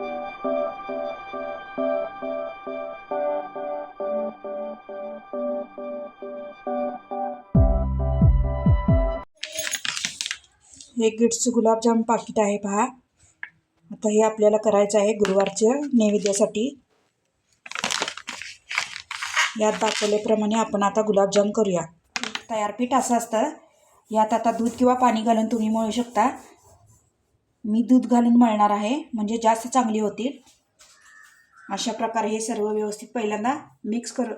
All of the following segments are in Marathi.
हे गिट्सचं गुलाबजाम पाकिट आहे पहा. आता हे आपल्याला करायचं आहे गुरुवारच्या नैवेद्यासाठी. यात दाखवल्याप्रमाणे आपण आता गुलाबजाम करूया. तयार पीठ असं असतं. यात आता दूध किंवा पाणी घालून तुम्ही मळू शकता. मी दूध घालून मळणार आहे म्हणजे जास्त चांगली होतील. अशा प्रकारे हे सर्व व्यवस्थित पहिल्यांदा मिक्स कर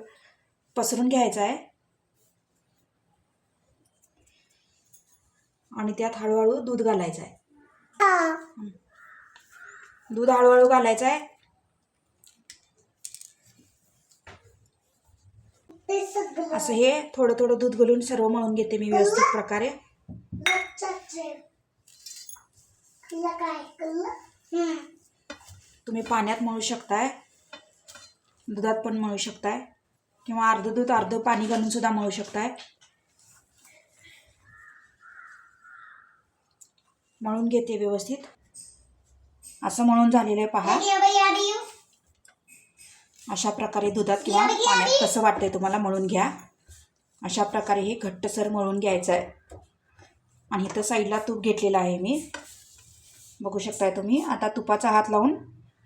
पसरून घ्यायचं आहे. आणि त्यात हळूहळू दूध घालायचं आहे. दूध हळूहळू घालायचं आहे. असं हे थोडं थोडं दूध घालून सर्व मळून घेते मी व्यवस्थित प्रकारे. तुम्ही पाण्यात मळू शकताय. दुधात पण मळू शकताय. किंवा अर्ध दूध अर्ध पाणी घालून सुद्धा मळू शकताय. मळून घेते व्यवस्थित. असं मळून झालेलं आहे पहा. अशा प्रकारे दुधात किंवा पाण्यात कसं वाटतंय तुम्हाला मळून घ्या. अशा प्रकारे हे घट्टसर मळून घ्यायचं आहे. आणि इथं साईडला तूप घेतलेलं आहे मी. बघू शकताय तुम्ही. आता तुपाचा हात लावून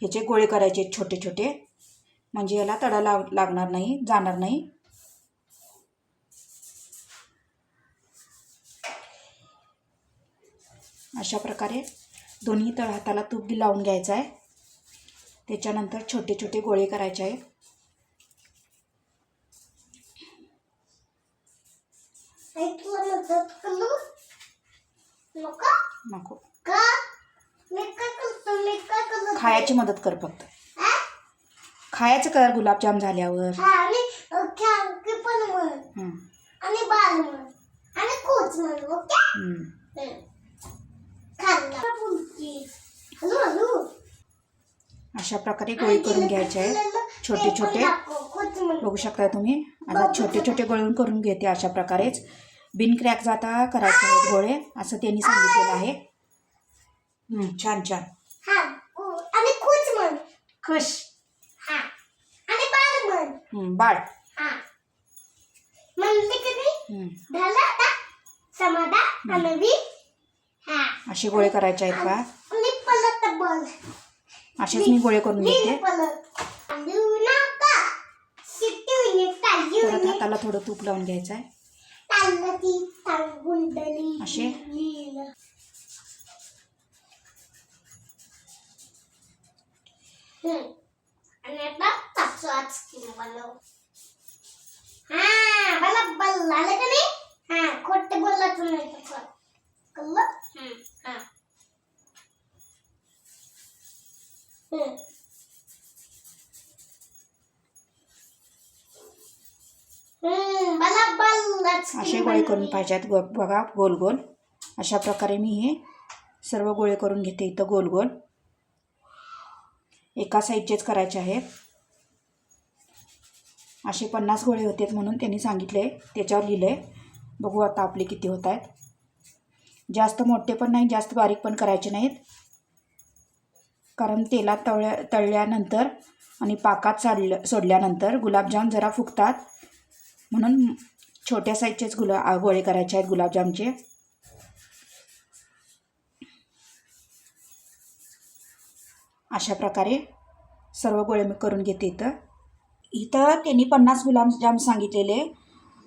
ह्याचे गोळे करायचे आहेत छोटे छोटे. म्हणजे याला तडा लाव लागणार नाही जाणार नाही. अशा प्रकारे दोन्ही तळ हाताला तूप लावून घ्यायचं आहे. त्याच्यानंतर छोटे छोटे गोळे करायचे आहेत. नको. खायची मदत कर फक्त. खायचं कर गुलाबजाम झाल्यावर. हं, आणि बाल म्हण. आणि कोच म्हण ओके? हं. खाल्ला बोलती हॅलो हॅलो. अशा प्रकारे गोळे करून घ्यायचे. आहेत छोटे छोटे. कोच म्हण. बघू शकता तुम्ही? आता छोटे छोटे गोळे करून घेते अशा प्रकारेच. बिन क्रॅक जाता करायचे आहेत गोळे असं त्यांनी सांगितलेलं आहे. हं, छान छान. हा. खुश. हा. आणि बाल म्हण. हं, बाळ. हा. म्हणते की नाही? हं. झालं आता समाधान आनंदी हा. असे गोळे करायचे आहेत का? आणि पलट बॉल असेच मी गोळे करून घेते पलट. तांदूळ नका. शिट्टी तांदूळ परत हाताला थोडं तूप लावून घ्यायचं आहे. तांगुंडली असे? અને आता પાછો आईस्क्रीम बनव हा मला बल आलं का नाही हा खोटे बोलायचं नाही तसं कळलं हम्म, हा हम्म. हम्म, मला असे गोळे करून पाहिजेत गो बघा गोल गोल अशा प्रकारे मी हे सर्व गोळे करून घेते इथं गोल गोल एका साईडचेच करायचे आहेत. असे पन्नास गोळे होते म्हणून त्यांनी सांगितले त्याच्यावर लिहिले बघू आता आपले किती होत आहेत. जास्त मोठे पण नाही जास्त बारीक पण करायचे नाहीत. कारण तेलात तळल्या तळल्यानंतर आणि पाकात साडलं सोडल्यानंतर गुलाबजाम जरा फुगतात. म्हणून छोट्या साईजचेच गुला गोळे करायचे आहेत गुलाबजामचे. अशा प्रकारे सर्व गोळे मी करून घेते इथं. इथं त्यांनी पन्नास गुलाबजाम सांगितलेले.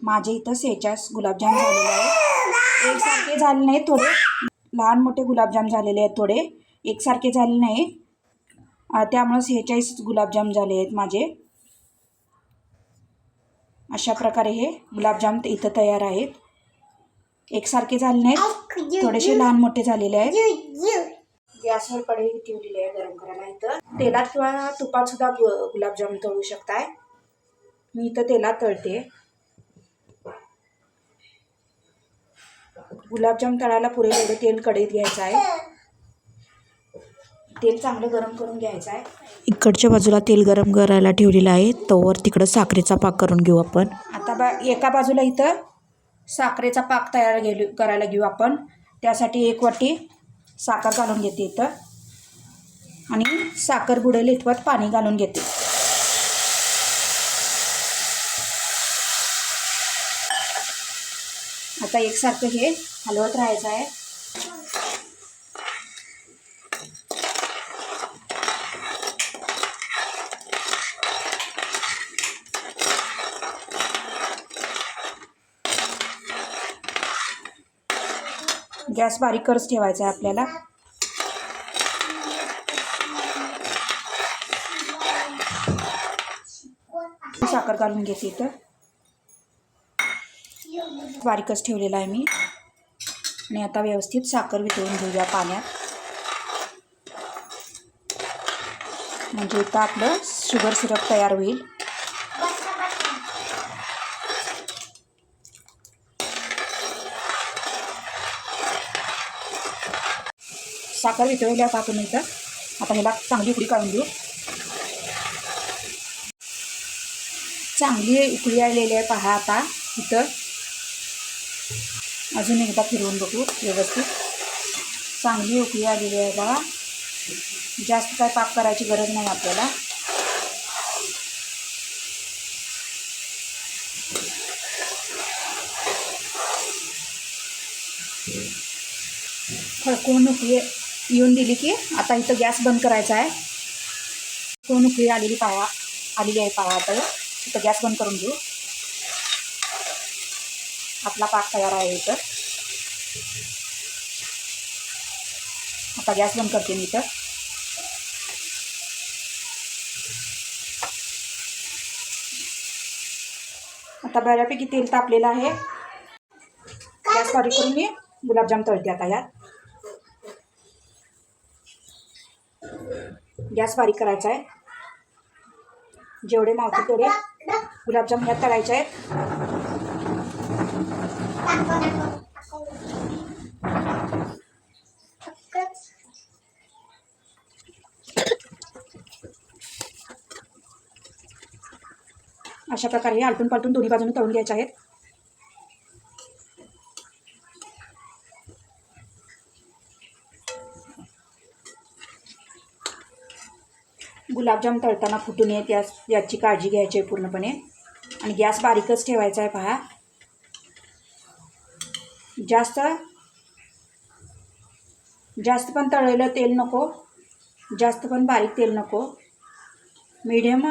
माझे इथं सेहेचाळीस गुलाबजाम झालेले आहेत. एकसारखे झाले नाही थोडे. लहान मोठे गुलाबजाम झालेले आहेत थोडे. एकसारखे झाले नाही त्यामुळं सेहेचाळीस गुलाबजाम झाले आहेत माझे. अशा प्रकारे हे गुलाबजाम इथं तयार आहेत. एकसारखे झाले नाहीत. थोडेसे लहान मोठे झालेले आहेत. गॅसवर कढई ठेवलेली आहे गरम करायला इथं. तेलात किंवा तुपात सुद्धा गु गुलाबजाम तळू शकताय. मी इथं तेलात तळते. गुलाबजाम तळायला पुरेल एवढं तेल कढईत घ्यायचं आहे. तेल चांगलं गरम करून घ्यायचं आहे. इकडच्या बाजूला तेल गरम करायला ठेवलेलं आहे. तोवर तिकडं साखरेचा पाक करून घेऊ आपण. आता बा एका बाजूला इथं साखरेचा पाक तयार घेऊ करायला घेऊ आपण. त्यासाठी एक वाटी साखर घालून घेते इथं. आणि साखर बुडे लिठवत पाणी घालून घेते. आता एकसारखं हे हलवत राहायचं आहे. गॅस बारीकच ठेवायचा आहे आपल्याला. साखर घालून घेते इथं. बारीकच ठेवलेला आहे मी. आणि आता व्यवस्थित साखर वितळून घेऊया पाण्यात. म्हणजे इथं आपलं शुगर सिरप तयार होईल. साखर वितळल्या टाकून इथं. आता ह्याला चांगली उकडी काढून देऊ चांगली उकळी आलेली आहे. पहा आता इथं. अजून एकदा फिरवून बघू व्यवस्थित. चांगली उकळी आलेली आहे बघा. जास्त काय पाक करायची गरज नाही आपल्याला. खळकून उकळी येऊन दिली की आता इथं गॅस बंद करायचा आहे. कोण उकळी आलेली पाहा आलेली आहे पाया आता. इथं गॅस बंद करून घेऊ. आपला पाक तयार आहे इथं. आता गॅस बंद करते मी इथं. आता बऱ्यापैकी तेल तापलेलं आहे. गॅस बारीक करून मी गुलाबजाम तळते आता यात. गॅस बारीक करायचा आहे. जेवढे मावते तेवढे गुलाबजाम ह्यात तळायचे आहेत. अशा प्रकारे आलटून पालटून दोन्ही बाजूने तळून घ्यायचे आहेत. गुलाबजाम तळताना फुटू नयेत या याची काळजी घ्यायची आहे पूर्णपणे. आणि गॅस बारीकच ठेवायचा आहे पहा. जास्त जास्त पण तळलेलं तेल नको. जास्त पण बारीक तेल नको. मीडियम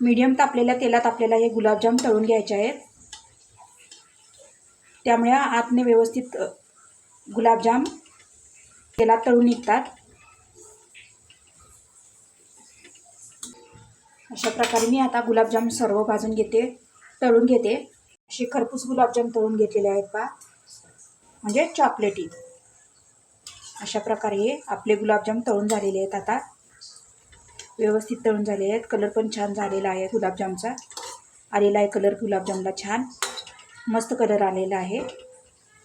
मीडियम तापलेल्या तेलात आपल्याला हे गुलाबजाम तळून घ्यायचे आहेत. त्यामुळे आतने व्यवस्थित गुलाबजाम तेलात तळून निघतात. अशा प्रकारे मी आता गुलाबजाम सर्व भाजून घेते तळून घेते. असे खरपूस गुलाबजाम तळून घेतलेले आहेत पा म्हणजे चॉकलेटी अशा प्रकारे हे आपले गुलाबजाम तळून झालेले आहेत आता. व्यवस्थित तळून झालेले आहेत. कलर पण छान झालेला आहे गुलाबजामचा. आलेला आहे कलर गुलाबजामला छान. मस्त कलर आलेला आहे.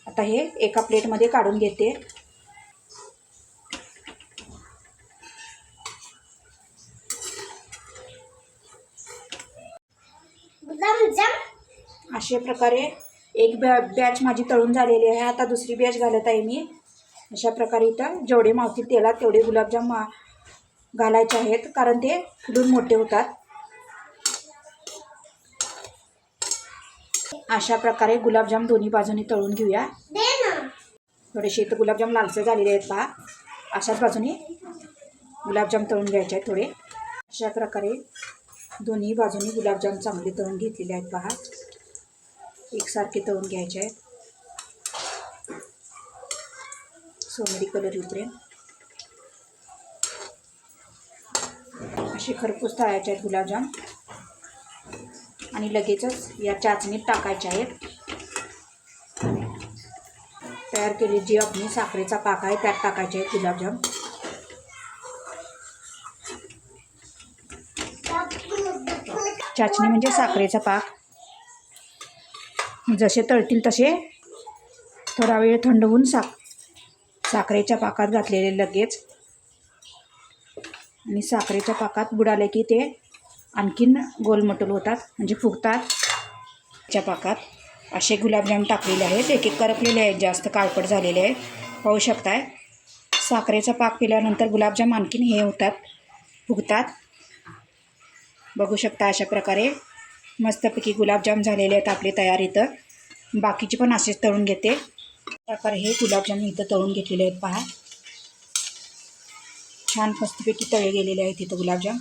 आता हे एका प्लेटमध्ये काढून घेते गुलाबजाम अशा प्रकारे एक बॅ बॅच माझी तळून झालेली आहे. आता दुसरी बॅच घालत आहे मी. अशा प्रकारे इथं जेवढे मावतील तेलात तेवढे गुलाबजाम मा- घालायचे आहेत. कारण ते फुलून मोठे होतात. अशा प्रकारे गुलाबजाम दोन्ही बाजूनी तळून घेऊया. थोडेसे इथं गुलाबजाम लालसे झालेले आहेत पहा. अशाच बाजूने गुलाबजाम तळून घ्यायचे आहेत थोडे. अशा प्रकारे दोन्ही बाजूनी गुलाबजाम चांगले तळून घेतलेले आहेत पहा. एकसारखे तळून घ्यायचे आहेत. सोनेरी कलर येऊपर्यंत असे खरपूस तळायचे आहेत गुलाबजाम. आणि लगेचच या चाचणीत टाकायचे आहेत. तयार केली जी आपली साखरेचा पाक आहे त्यात टाकायचे आहेत गुलाबजाम. चाचणी म्हणजे साखरेचा पाक. जसे तळतील तसे थोडा वेळ थंड होऊन साख साखरेच्या पाकात घातलेले लगेच. आणि साखरेच्या पाकात बुडाले की ते आणखीन गोलमटोल होतात म्हणजे फुगतात. च्या पाकात असे गुलाबजाम टाकलेले आहेत एक एक करपलेले आहेत जास्त काळपट झालेले आहेत. पाहू शकताय. साखरेचा पाक पिल्यानंतर गुलाबजाम आणखीन हे होतात फुगतात. बघू शकता अशा प्रकारे. मस्तपैकी गुलाबजाम झालेले आहेत आपले तयार इथं. बाकीचे पण असेच तळून घेते. प्रकारे हे गुलाबजाम इथं तळून घेतलेले आहेत पहा. छान मस्तपैकी तळे गेलेले आहेत इथं गुलाबजाम.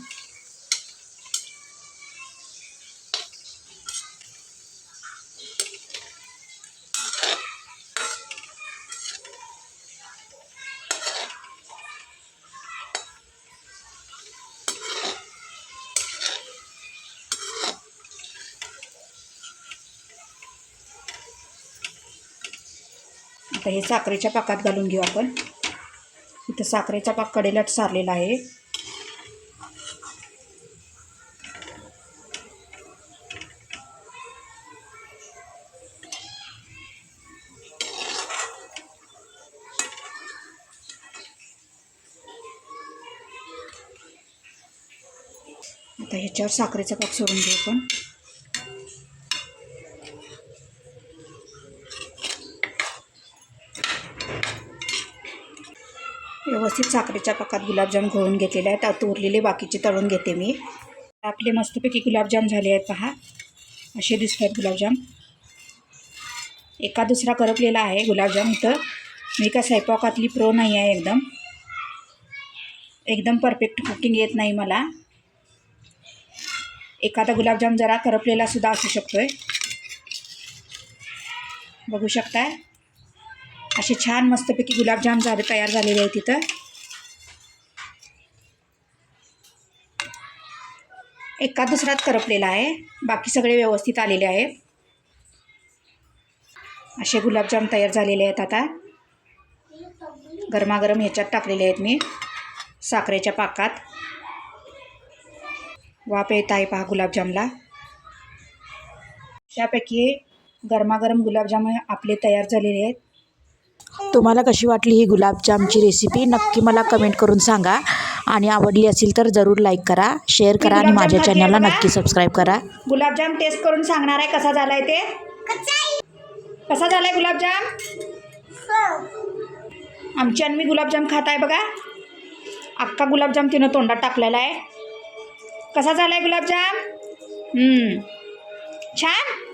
आता हे साखरेच्या पाकात घालून घेऊ आपण. इथं साखरेचा पाक कडेलाच सारलेला आहे. आता ह्याच्यावर साखरेचा पाक सोडून घेऊ आपण. व्यवस्थित साखरेच्या पाकात गुलाबजाम घोळून घेतलेले आहेत. आता उरलेले बाकीचे तळून घेते मी. आपले मस्तपैकी गुलाबजाम झाले आहेत पहा. असे दिसत आहेत गुलाबजाम. एका दुसरा करपलेला आहे गुलाबजाम इथं. मी का स्वयंपाकातली प्रो नाही आहे एकदम. एकदम परफेक्ट कुकिंग येत नाही मला. एखादा गुलाबजाम जरा करपलेला सुद्धा असू शकतो आहे बघू शकताय? असे छान मस्तपैकी गुलाबजाम झाले तयार झालेले आहेत तिथं एका दुसराच करपलेला आहे. बाकी सगळे व्यवस्थित आलेले आहेत. असे गुलाबजाम तयार झालेले आहेत आता. गरमागरम ह्याच्यात टाकलेले आहेत मी. साखरेच्या पाकात. वाफ येत आहे पहा गुलाबजामला. त्यापैकी गरमागरम गुलाबजाम आपले तयार झालेले आहेत. तुम्हाला कशी वाटली ही गुलाबजामची रेसिपी नक्की मला कमेंट करून सांगा. आणि आवडली असेल तर जरूर लाईक करा शेअर करा आणि माझ्या चॅनलला नक्की सबस्क्राईब करा. गुलाबजाम टेस्ट करून सांगणार आहे कसा झालाय ते? कसा झालाय गुलाबजाम? आमची अन्वी गुलाबजाम खात आहे बघा. अख्खा गुलाबजाम तिनं तोंडात टाकलेला आहे. कसा झालाय गुलाबजाम? हम्म. छान?